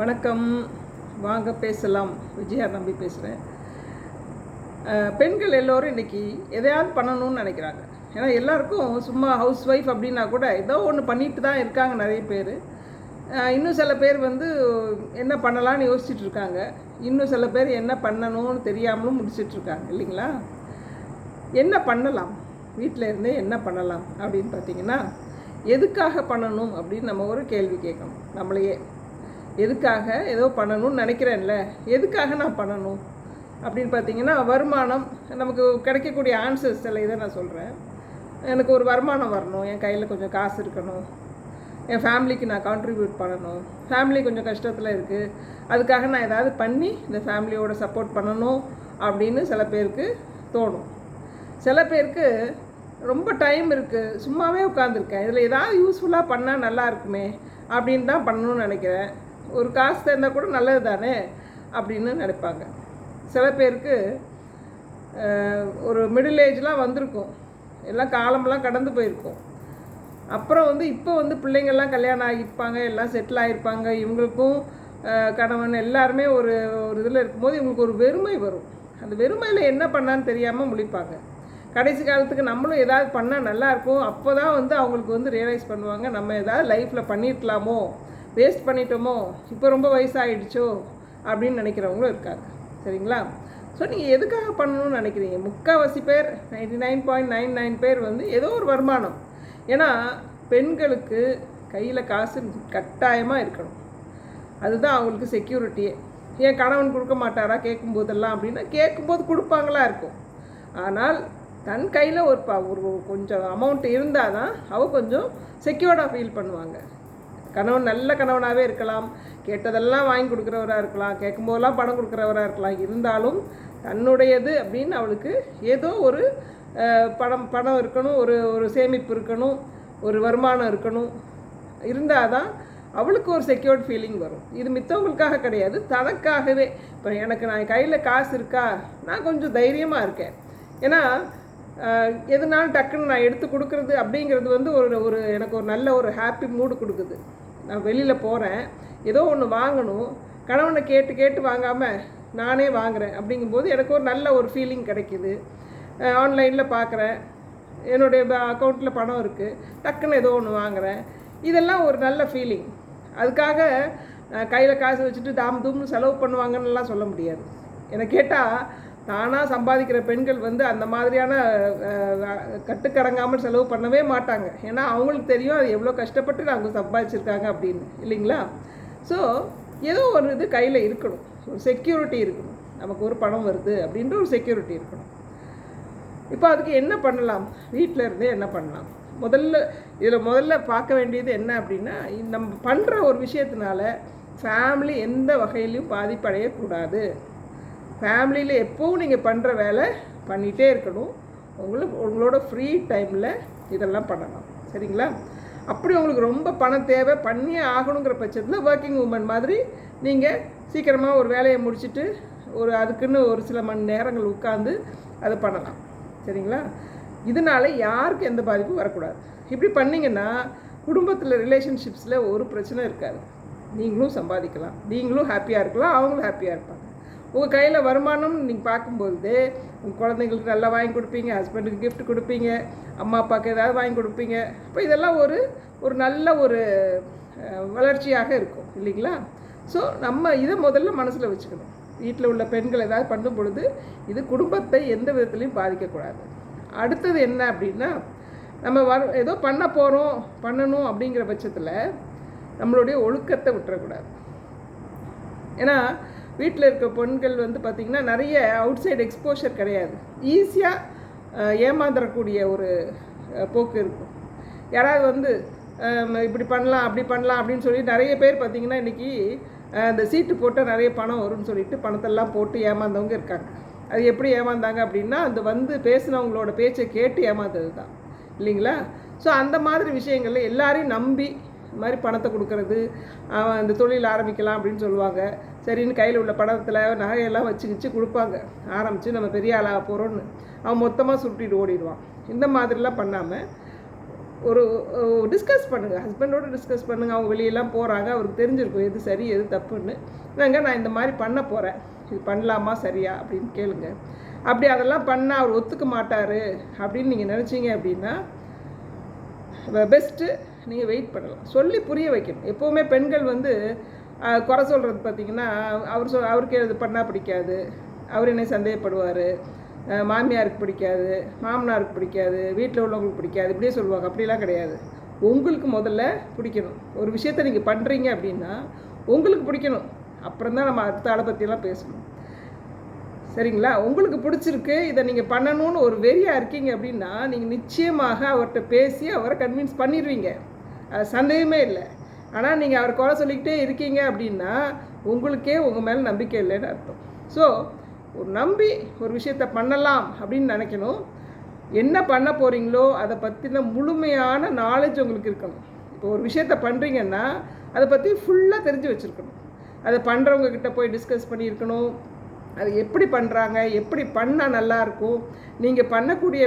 வணக்கம். வாங்க பேசலாம். விஜயா நம்பி பேசுகிறேன் பெண்கள் எல்லோரும் இன்றைக்கி எதையாவது பண்ணணும்னு நினைக்கிறாங்க. ஏன்னா எல்லாருக்கும் சும்மா ஹவுஸ் ஒய்ஃப் அப்படின்னா கூட ஏதோ ஒன்று பண்ணிட்டு தான் இருக்காங்க நிறைய பேர். இன்னும் சில பேர் வந்து என்ன பண்ணலான்னு யோசிச்சுட்டு இருக்காங்க. இன்னும் சில பேர் என்ன பண்ணணும்னு தெரியாமலும் முடிச்சிட்ருக்காங்க இல்லைங்களா? என்ன பண்ணலாம்? வீட்டில் இருந்தே என்ன பண்ணலாம் அப்படின்னு பார்த்தீங்கன்னா எதுக்காக பண்ணணும் அப்படின்னு நம்ம ஒரு கேள்வி கேட்கணும். நம்மளையே. எதுக்காக ஏதோ பண்ணணும்னு நினைக்கிறேன்ல. எதுக்காக நான் பண்ணணும்? அப்படின்னு பார்த்தீங்கன்னா வருமானம் நமக்கு கிடைக்கக்கூடிய ஆன்சர்ஸ் எல்லாம் இதை நான் சொல்கிறேன் எனக்கு ஒரு வருமானம் வரணும். என் கையில் கொஞ்சம் காசு இருக்கணும். என் ஃபேமிலிக்கு நான் கான்ட்ரிபியூட் பண்ணணும். ஃபேமிலி கொஞ்சம் கஷ்டத்தில் இருக்குது அதுக்காக நான் ஏதாவது பண்ணி இந்த ஃபேமிலியோட சப்போர்ட் பண்ணணும் அப்படின்னு சில பேருக்கு தோணும். சில பேருக்கு ரொம்ப டைம் இருக்குது சும்மாவே உட்காந்துருக்கேன் இதில் ஏதாவது யூஸ்ஃபுல்லாக பண்ணால் நல்லா இருக்குமே அப்படின்னு தான் பண்ணணும்னு நினைக்கிறேன். ஒரு காசு தந்தால் கூட நல்லது தானே அப்படின்னு நினைப்பாங்க. சில பேருக்கு ஒரு மிடில் ஏஜ்லாம் வந்திருக்கும். எல்லாம் காலமெல்லாம் கடந்து போயிருக்கும். அப்புறம் வந்து இப்போ வந்து பிள்ளைங்கள்லாம் கல்யாணம் ஆகியிருப்பாங்க எல்லாம் செட்டில் ஆகிருப்பாங்க இவங்களுக்கும் கணவன் எல்லாருமே ஒரு ஒரு இதில் இருக்கும்போது இவங்களுக்கு ஒரு வெறுமை வரும். அந்த வெறுமையில் என்ன பண்ணான்னு தெரியாமல் முழிப்பாங்க. கடைசி காலத்துக்கு நம்மளும் ஏதாவது பண்ணால் நல்லாயிருக்கும் அப்போ தான் வந்து அவங்களுக்கு வந்து ரியலைஸ் பண்ணுவாங்க நம்ம ஏதாவது லைஃப்பில் பண்ணியிருக்கலாமோ வேஸ்ட் பண்ணிட்டோமோ? இப்போ ரொம்ப வயசாகிடுச்சோ அப்படின்னு நினைக்கிறவங்களும் இருக்காங்க. சரிங்களா? ஸோ நீங்கள் எதுக்காக பண்ணணும்னு நினைக்கிறீங்க? முக்கால்வாசி பேர் ninety nine point nine nine பேர் வந்து ஏதோ ஒரு வருமானம். ஏன்னா பெண்களுக்கு கையில் காசு கட்டாயமாக இருக்கணும். அதுதான் அவங்களுக்கு செக்யூரிட்டியே ஏன் கணவன் கொடுக்க மாட்டாரா கேட்கும்போதெல்லாம் அப்படின்னா கேட்கும்போது கொடுப்பாங்களா இருக்கும். ஆனால் தன் கையில் ஒரு ப ஒரு கொஞ்சம் அமௌண்ட் இருந்தால் தான் அவள் கொஞ்சம் செக்யூர்டாக ஃபீல் பண்ணுவாங்க. கணவன் நல்ல கணவனாகவே இருக்கலாம் கேட்டதெல்லாம் வாங்கி கொடுக்குறவராக இருக்கலாம் கேட்கும்போதெல்லாம் பணம் கொடுக்குறவராக இருக்கலாம். இருந்தாலும் தன்னுடையது அப்படின்னு அவளுக்கு ஏதோ ஒரு பணம் பணம் இருக்கணும் ஒரு ஒரு சேமிப்பு இருக்கணும் ஒரு வருமானம் இருக்கணும். இருந்தால் தான் அவளுக்கு ஒரு செக்யூர்ட் ஃபீலிங் வரும். இது மித்தவங்களுக்காக கிடையாது தனக்காகவே. இப்போ எனக்கு நான் கையில் காசு இருக்கா? நான் கொஞ்சம் தைரியமாக இருக்கேன். ஏன்னா எதுனாலும் டக்குன்னு நான் எடுத்து கொடுக்குறது அப்படிங்கிறது வந்து ஒரு ஒரு எனக்கு ஒரு நல்ல ஒரு ஹாப்பி மூடு கொடுக்குது. நான் வெளியில் போகிறேன் ஏதோ ஒன்று வாங்கணும். கணவனை கேட்டு கேட்டு வாங்காமல் நானே வாங்குறேன். அப்படிங்கும்போது எனக்கு ஒரு நல்ல ஒரு ஃபீலிங் கிடைக்கிது. ஆன்லைனில் பார்க்குறேன் என்னுடைய அக்கௌண்ட்டில் பணம் இருக்குது டக்குன்னு ஏதோ ஒன்று வாங்குறேன். இதெல்லாம் ஒரு நல்ல ஃபீலிங் அதுக்காக கையில் காசு வச்சுட்டு தாம் தூம்னு செலவு பண்ணுவாங்கன்னுலாம் சொல்ல முடியாது. என்னை கேட்டால் தானாக சம்பாதிக்கிற பெண்கள் வந்து அந்த மாதிரியான கட்டுக்கடங்காமல் செலவு பண்ணவே மாட்டாங்க. ஏன்னா அவங்களுக்கு தெரியும் அது எவ்வளோ கஷ்டப்பட்டு அவங்க சம்பாதிச்சிருக்காங்க அப்படின்னு இல்லைங்களா? ஸோ ஏதோ ஒரு இது கையில் இருக்கணும். ஒரு செக்யூரிட்டி இருக்கணும். நமக்கு ஒரு பணம் வருது அப்படின்ற ஒரு செக்யூரிட்டி இருக்கணும். இப்போ அதுக்கு என்ன பண்ணலாம்? வீட்டில் இருந்தே என்ன பண்ணலாம்? முதல்ல இதில் முதல்ல பார்க்க வேண்டியது என்ன அப்படின்னா நம்ம பண்ணுற ஒரு விஷயத்தினால ஃபேமிலி எந்த வகையிலையும் பாதிப்படையக்கூடாது. ஃபேமிலியில் எப்போவும் நீங்கள் பண்ணுற வேலை பண்ணிகிட்டே இருக்கணும். உங்களுக்கு உங்களோட ஃப்ரீ டைமில் இதெல்லாம் பண்ணலாம் சரிங்களா? அப்படி உங்களுக்கு ரொம்ப பணம் தேவை பண்ணியே ஆகணுங்கிற பட்சத்தில் ஒர்க்கிங் உமன் மாதிரி நீங்கள் சீக்கிரமாக ஒரு வேலையை முடிச்சுட்டு ஒரு அதுக்குன்னு ஒரு சில மணி நேரங்கள் உட்காந்து அதை பண்ணலாம். சரிங்களா? இதனால யாருக்கும் எந்த பாதிப்பும் வரக்கூடாது. இப்படி பண்ணிங்கன்னா குடும்பத்தில் ரிலேஷன்ஷிப்ஸில் ஒரு பிரச்சனை இருக்காது. நீங்களும் சம்பாதிக்கலாம். நீங்களும் ஹாப்பியாக இருக்கலாம். அவங்களும் ஹாப்பியாக இருப்பாங்க. உங்கள் கையில் வருமானம்னு நீங்கள் பார்க்கும்பொழுது உங்கள் குழந்தைங்களுக்கு நல்லா வாங்கி கொடுப்பீங்க ஹஸ்பண்டுக்கு கிஃப்ட் கொடுப்பீங்க அம்மா அப்பாவுக்கு ஏதாவது வாங்கி கொடுப்பீங்க. இப்போ இதெல்லாம் ஒரு ஒரு நல்ல ஒரு வளர்ச்சியாக இருக்கும் இல்லைங்களா? ஸோ நம்ம இதை முதல்ல மனசில் வச்சுக்கணும். வீட்டில் உள்ள பெண்கள் ஏதாவது பண்ணும் பொழுது இது குடும்பத்தை எந்த விதத்துலையும் பாதிக்கக்கூடாது. அடுத்தது என்ன அப்படின்னா நம்ம வர ஏதோ பண்ண போகிறோம் பண்ணணும் அப்படிங்கிற பட்சத்தில் நம்மளுடைய ஒழுக்கத்தை விட்டுறக்கூடாது. ஏன்னா வீட்டில் இருக்க பெண்கள் வந்து பார்த்திங்கன்னா நிறைய அவுட் சைடு எக்ஸ்போஷர் கிடையாது ஈஸியாக ஏமாந்துடக்கூடிய ஒரு போக்கு இருக்கும். யாராவது வந்து இப்படி பண்ணலாம் அப்படி பண்ணலாம் அப்படின்னு சொல்லி நிறைய பேர் பார்த்திங்கன்னா இன்றைக்கி இந்த சீட்டு போட்டால் நிறைய பணம் வரும்னு சொல்லிட்டு பணத்தெல்லாம் போட்டு ஏமாந்தவங்க இருக்காங்க. அது எப்படி ஏமாந்தாங்க அப்படின்னா அது வந்து பேசினவங்களோட பேச்சை கேட்டு ஏமாந்தது தான் இல்லைங்களா? ஸோ அந்த மாதிரி விஷயங்கள்ல எல்லாரையும் நம்பி இந்த மாதிரி பணத்தை கொடுக்கறது அவன் அந்த தொழில் ஆரம்பிக்கலாம் அப்படின்னு சொல்லுவாங்க. சரின்னு கையில் உள்ள பணத்தில் நகையெல்லாம் வச்சு வச்சு கொடுப்பாங்க. ஆரம்பித்து நம்ம பெரிய ஆளாக போகிறோன்னு அவன் மொத்தமாக சுருட்டிட்டு ஓடிடுவான். இந்த மாதிரிலாம் பண்ணாமல் ஒரு டிஸ்கஸ் பண்ணுங்கள் ஹஸ்பண்டோட டிஸ்கஸ் பண்ணுங்கள் அவங்க வெளியெல்லாம் போகிறாங்க அவருக்கு தெரிஞ்சிருக்கும் எது சரி எது தப்புன்னு. இல்லைங்க நான் இந்த மாதிரி பண்ண போகிறேன் இது பண்ணலாமா சரியா அப்படின்னு கேளுங்க. அப்படி அதெல்லாம் பண்ணால் அவர் ஒத்துக்க மாட்டார் அப்படின்னு நீங்கள் நினச்சிங்க அப்படின்னா பெஸ்ட்டு நீங்கள் வெயிட் பண்ணலாம். சொல்லி புரிய வைக்கணும். எப்போவுமே பெண்கள் வந்து குறை சொல்கிறது பார்த்தீங்கன்னா அவர் சொல் அவருக்கு இது பண்ணால் பிடிக்காது. அவர் என்னை சந்தேகப்படுவார். மாமியாருக்கு பிடிக்காது. மாமனாருக்கு பிடிக்காது. வீட்டில் உள்ளவங்களுக்கு பிடிக்காது. இப்படியே சொல்லுவாங்க. அப்படிலாம் கிடையாது. உங்களுக்கு முதல்ல பிடிக்கணும். ஒரு விஷயத்தை நீங்கள் பண்ணுறீங்க அப்படின்னா உங்களுக்கு பிடிக்கணும். அப்புறம் தான் நம்ம அடுத்த ஆளை பற்றியெல்லாம் பேசணும். சரிங்களா? உங்களுக்கு பிடிச்சிருக்கு. இதை நீங்கள் பண்ணணும்னு ஒரு வெறியாக இருக்கீங்க அப்படின்னா நீங்கள் நிச்சயமாக அவர்கிட்ட பேசி அவரை கன்வின்ஸ் பண்ணிடுவீங்க. சந்தேகமே இல்லை. ஆனால் நீங்கள் அவர் குறை சொல்லிக்கிட்டே இருக்கீங்க அப்படின்னா உங்களுக்கே உங்கள் மேலே நம்பிக்கை இல்லைன்னு அர்த்தம். ஸோ ஒரு நம்பி ஒரு விஷயத்த பண்ணலாம் அப்படின்னு நினைக்கணும். என்ன பண்ண போகிறீங்களோ அதை பற்றின முழுமையான நாலேஜ் உங்களுக்கு இருக்கணும். இப்போ ஒரு விஷயத்த பண்ணுறீங்கன்னா அதை பற்றி ஃபுல்லாக தெரிஞ்சு வச்சுருக்கணும். அதை பண்ணுறவங்க கிட்ட போய் டிஸ்கஸ் பண்ணியிருக்கணும். அது எப்படி பண்ணுறாங்க எப்படி பண்ணால் நல்லாயிருக்கும் நீங்கள் பண்ணக்கூடிய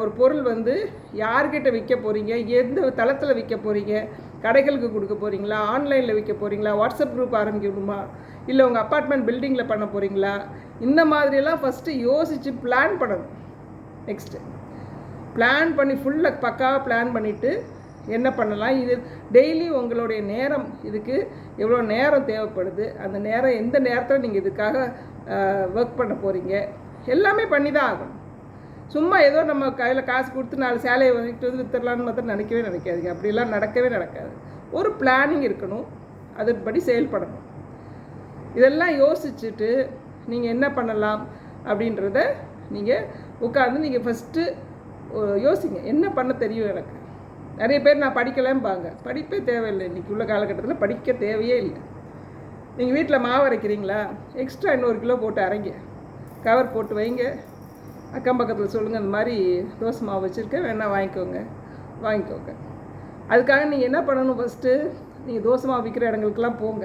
ஒரு பொருள் வந்து யார்கிட்ட விற்க போகிறீங்க எந்த தளத்தில் விற்க போகிறீங்க கடைகளுக்கு கொடுக்க போகிறீங்களா ஆன்லைனில் விற்க போகிறீங்களா வாட்ஸ்அப் குரூப் ஆரம்பிக்கணுமா? இல்லை உங்கள் அப்பார்ட்மெண்ட் பில்டிங்கில் பண்ண போகிறீங்களா இந்த மாதிரியெல்லாம் ஃபஸ்ட்டு யோசித்து பிளான் பண்ணணும். நெக்ஸ்ட்டு பிளான் பண்ணி ஃபுல்லாக பக்காவாக பிளான் பண்ணிவிட்டு என்ன பண்ணலாம்? இது டெய்லி உங்களுடைய நேரம் இதுக்கு எவ்வளோ நேரம் தேவைப்படுது? அந்த நேரம் எந்த நேரத்தில் நீங்கள் இதுக்காக ஒர்க் பண்ண போகிறீங்க எல்லாமே பண்ணி தான் ஆகணும். சும்மா ஏதோ நம்ம கையில் காசு கொடுத்து நாலு சேலையை வாங்கிட்டு வந்து வித்துடலான்னு மாத்திரம் நினைக்கவே நினைக்காதுங்க. அப்படிலாம் நடக்கவே நடக்காது. ஒரு பிளானிங் இருக்கணும். அதன்படி செயல்படணும் இதெல்லாம் யோசிச்சுட்டு நீங்கள் என்ன பண்ணலாம் அப்படின்றத நீங்கள் உட்காந்து நீங்கள் ஃபஸ்ட்டு யோசிங்க. என்ன பண்ண தெரியும் எனக்கு? நிறைய பேர் நான் படிக்கலம்பாங்க. படிப்பே தேவையில்லை. இன்றைக்கி உள்ள காலகட்டத்தில் படிக்க தேவையே இல்லை. நீங்கள் வீட்டில் மாவு அரைக்கிறீங்களா? எக்ஸ்ட்ரா இன்னொரு கிலோ போட்டு அரைங்க. கவர் போட்டு வைங்க. அக்கம் பக்கத்தில் சொல்லுங்கள் இந்த மாதிரி தோசை மாவு வச்சுருக்கேன் வேணால் வாங்கிக்கோங்க. வாங்கிக்கோங்க. அதுக்காக நீங்கள் என்ன பண்ணணும் ஃபஸ்ட்டு நீங்கள் தோசை மாவு விற்கிற இடங்களுக்கெல்லாம் போங்க.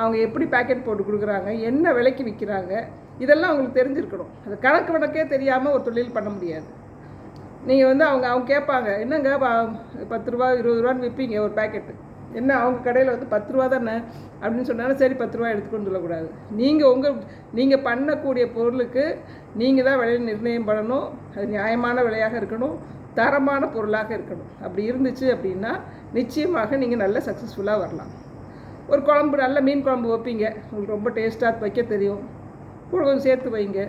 அவங்க எப்படி பேக்கெட் போட்டு கொடுக்குறாங்க என்ன விலைக்கு விற்கிறாங்க இதெல்லாம் அவங்களுக்கு தெரிஞ்சிருக்கணும். அது கணக்கு வழக்கே தெரியாமல் ஒரு தொழில் பண்ண முடியாது. நீங்கள் வந்து அவங்க அவங்க கேட்பாங்க என்னங்க பத்து ரூபா இருபது ரூபான்னு விற்பீங்க ஒரு பேக்கெட்டு என்ன அவங்க கடையில் வந்து பத்து ரூபா தானே? அப்படின்னு சொன்னாலும் சரி பத்து ரூபா எடுத்துக்கொண்டு சொல்லக்கூடாது நீங்கள் உங்கள் நீங்கள் பண்ணக்கூடிய பொருளுக்கு நீங்கள் தான் விலையை நிர்ணயம் பண்ணணும். அது நியாயமான விலையாக இருக்கணும். தரமான பொருளாக இருக்கணும். அப்படி இருந்துச்சு அப்படின்னா நிச்சயமாக நீங்கள் நல்ல சக்ஸஸ்ஃபுல்லாக வரலாம். ஒரு குழம்பு நல்ல மீன் குழம்பு வைப்பீங்க. உங்களுக்கு ரொம்ப டேஸ்ட்டாக வைக்க தெரியும். கூட கொஞ்சம் சேர்த்து வைங்க.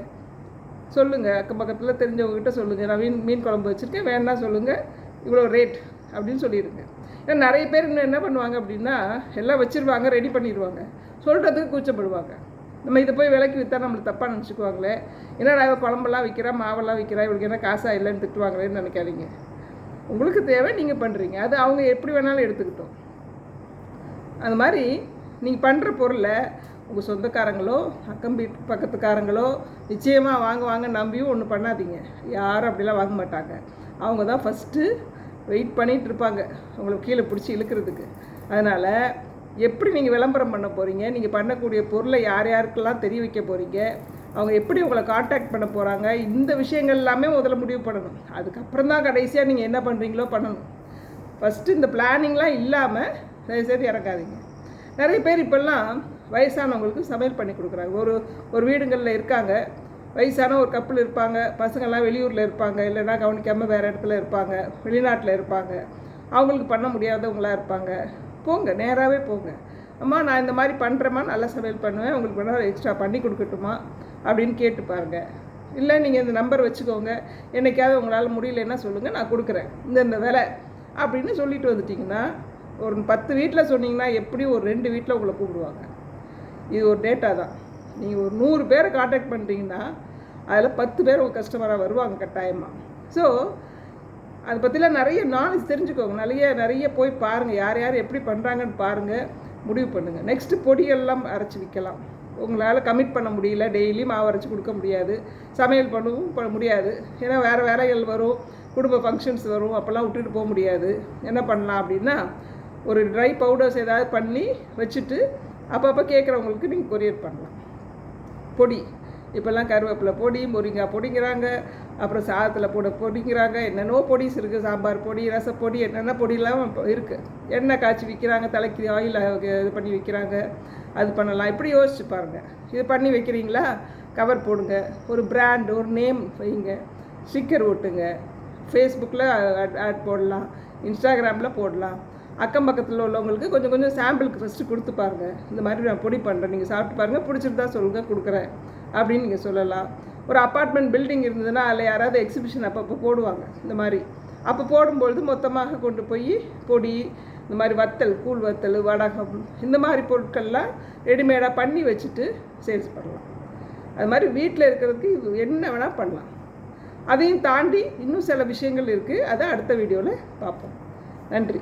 சொல்லுங்கள் அக்கம் பக்கத்தில் தெரிஞ்சவங்ககிட்ட சொல்லுங்கள் நான் மீன் மீன் குழம்பு வச்சுருக்கேன். வேணா சொல்லுங்கள் இவ்வளோ ரேட் அப்படின்னு சொல்லிடுங்க. ஏன்னா நிறைய பேர் இன்னும் என்ன பண்ணுவாங்க அப்படின்னா எல்லாம் வச்சுருவாங்க ரெடி பண்ணிடுவாங்க சொல்கிறதுக்கு கூச்சப்படுவாங்க. நம்ம இதை போய் விலைக்கு விற்றா நம்மளுக்கு தப்பாக நினச்சிக்குவாங்களே. என்னடா இவ குழம்பெல்லாம் விற்கிறா மாவெல்லாம் விற்கிறா இவளுக்கு என்ன காசாக இல்லைன்னு திட்டுவாங்களேன்னு நினைக்காதீங்க. உங்களுக்கு தேவை நீங்கள் பண்ணுறீங்க அது அவங்க எப்படி வேணாலும் எடுத்துக்கிட்டோம். அது மாதிரி நீங்கள் பண்ணுற பொருளை உங்கள் சொந்தக்காரங்களோ அக்கம் வீட்டு பக்கத்துக்காரங்களோ நிச்சயமாக வாங்க வாங்க நம்பியும் ஒன்றும் பண்ணாதீங்க. யாரும் அப்படிலாம் வாங்க மாட்டாங்க. அவங்க தான் ஃபஸ்ட்டு வெயிட் பண்ணிகிட்டு இருப்பாங்க. உங்களுக்கு கீழே பிடிச்சி இழுக்கிறதுக்கு. அதனால் எப்படி நீங்கள் விளம்பரம் பண்ண போகிறீங்க நீங்கள் பண்ணக்கூடிய பொருளை யார் யாருக்கெல்லாம் தெரிய வைக்க போகிறீங்க அவங்க எப்படி உங்களை காண்டாக்ட் பண்ண போகிறாங்க இந்த விஷயங்கள் எல்லாமே முதல்ல முடிவு பண்ணணும். அதுக்கப்புறம் தான் கடைசியாக நீங்கள் என்ன பண்ணுறீங்களோ பண்ணணும். ஃபஸ்ட்டு இந்த பிளானிங்லாம் இல்லாமல் சரி இறக்காதீங்க நிறைய பேர் இப்போல்லாம் வயசானவங்களுக்கு சமையல் பண்ணி கொடுக்குறாங்க. ஒரு ஒரு வீடுங்களில் இருக்காங்க. வயசான ஒரு கப்பல் இருப்பாங்க. பசங்கள்லாம் வெளியூரில் இருப்பாங்க. இல்லைன்னா கவனிக்காமல் வேறு இடத்துல இருப்பாங்க. வெளிநாட்டில் இருப்பாங்க. அவங்களுக்கு பண்ண முடியாதவங்களா இருப்பாங்க. போங்க நேராகவே போங்க. அம்மா நான் இந்த மாதிரி பண்ணுறேம்மா நல்லா சமையல் பண்ணுவேன். உங்களுக்கு வேணால் எக்ஸ்ட்ரா பண்ணி கொடுக்கட்டுமா? அப்படின்னு கேட்டு பாருங்க. இல்லை நீங்கள் இந்த நம்பர் வச்சுக்கோங்க. என்னைக்காவது உங்களால் முடியலன்னா சொல்லுங்கள் நான் கொடுக்குறேன். இந்த இந்த விலை. அப்படின்னு சொல்லிட்டு வந்துட்டிங்கன்னா ஒரு பத்து வீட்டில் சொன்னீங்கன்னா எப்படியும் ஒரு ரெண்டு வீட்டில் உங்களை கூப்பிடுவாங்க. இது ஒரு டேட்டா தான். நீங்கள் ஒரு நூறு பேரை காண்டாக்ட் பண்ணுறீங்கன்னா அதில் பத்து பேர் உங்கள் கஸ்டமராக வருவாங்க கட்டாயமாக ஸோ அதை பற்றிலாம் நிறைய நாலேஜ் தெரிஞ்சுக்கோங்க. நிறைய நிறைய போய் பாருங்கள் யார் யார் எப்படி பண்ணுறாங்கன்னு பாருங்கள் முடிவு பண்ணுங்கள் நெக்ஸ்ட்டு பொடியெல்லாம் அரைச்சி விற்கலாம் உங்களால் கமிட் பண்ண முடியல. டெய்லி மாவு அரைச்சி கொடுக்க முடியாது. சமையல் பண்ணவும் பண்ண முடியாது. ஏன்னா வேறு வேலைகள் வரும். குடும்ப ஃபங்க்ஷன்ஸ் வரும். அப்போல்லாம் விட்டுட்டு போக முடியாது. என்ன பண்ணலாம் அப்படின்னா ஒரு ட்ரை பவுடர்ஸ் ஏதாவது பண்ணி வச்சுட்டு அப்பப்போ கேட்குறவங்களுக்கு நீங்கள் கொரியர் பண்ணலாம். பொடி. இப்போல்லாம் கருவேப்பிலை பொடி முருங்காய் பொடிங்கிறாங்க. அப்புறம் சாதத்தில் போட பொடிங்கிறாங்க. என்னென்னோ பொடிஸ் இருக்குது சாம்பார் பொடி ரசப்பொடி என்னென்ன பொடியெல்லாம் இப்போ இருக்குது எண்ணெய் காய்ச்சி விற்கிறாங்க தலைக்கு ஆயில் இது பண்ணி விற்கிறாங்க அது பண்ணலாம். இப்படி யோசிச்சு பாருங்கள் இது பண்ணி வைக்கிறீங்களா? கவர் போடுங்க. ஒரு பிராண்ட் ஒரு நேம் வைங்க. ஸ்டிக்கர் ஓட்டுங்க ஃபேஸ்புக்கில் ஆட் போடலாம். இன்ஸ்டாகிராமில் போடலாம். அக்கம் பக்கத்தில் உள்ளவங்களுக்கு கொஞ்சம் கொஞ்சம் சாம்பிளுக்கு ஃபஸ்ட்டு கொடுத்து பாருங்கள் இந்த மாதிரி நான் பொடி பண்ணுறேன் நீங்கள் சாப்பிட்டு பாருங்கள் பிடிச்சிருந்தா சொல்லுங்கள் கொடுக்குறேன். அப்படின்னு நீங்கள் சொல்லலாம். ஒரு அப்பார்ட்மெண்ட் பில்டிங் இருந்ததுன்னா அதில் யாராவது எக்ஸிபிஷன் அப்பப்போ போடுவாங்க. இந்த மாதிரி. அப்போ போடும்பொழுது மொத்தமாக கொண்டு போய் பொடி இந்த மாதிரி வத்தல் கூழ் வத்தல் வடகம் இந்த மாதிரி பொருட்கள்லாம் ரெடிமேடாக பண்ணி வச்சுட்டு சேல்ஸ் பண்ணலாம். அது மாதிரி வீட்டில் இருக்கிறதுக்கு இது என்ன வேணால் பண்ணலாம். அதையும் தாண்டி இன்னும் சில விஷயங்கள் இருக்குது அதை அடுத்த வீடியோவில் பார்ப்போம். நன்றி.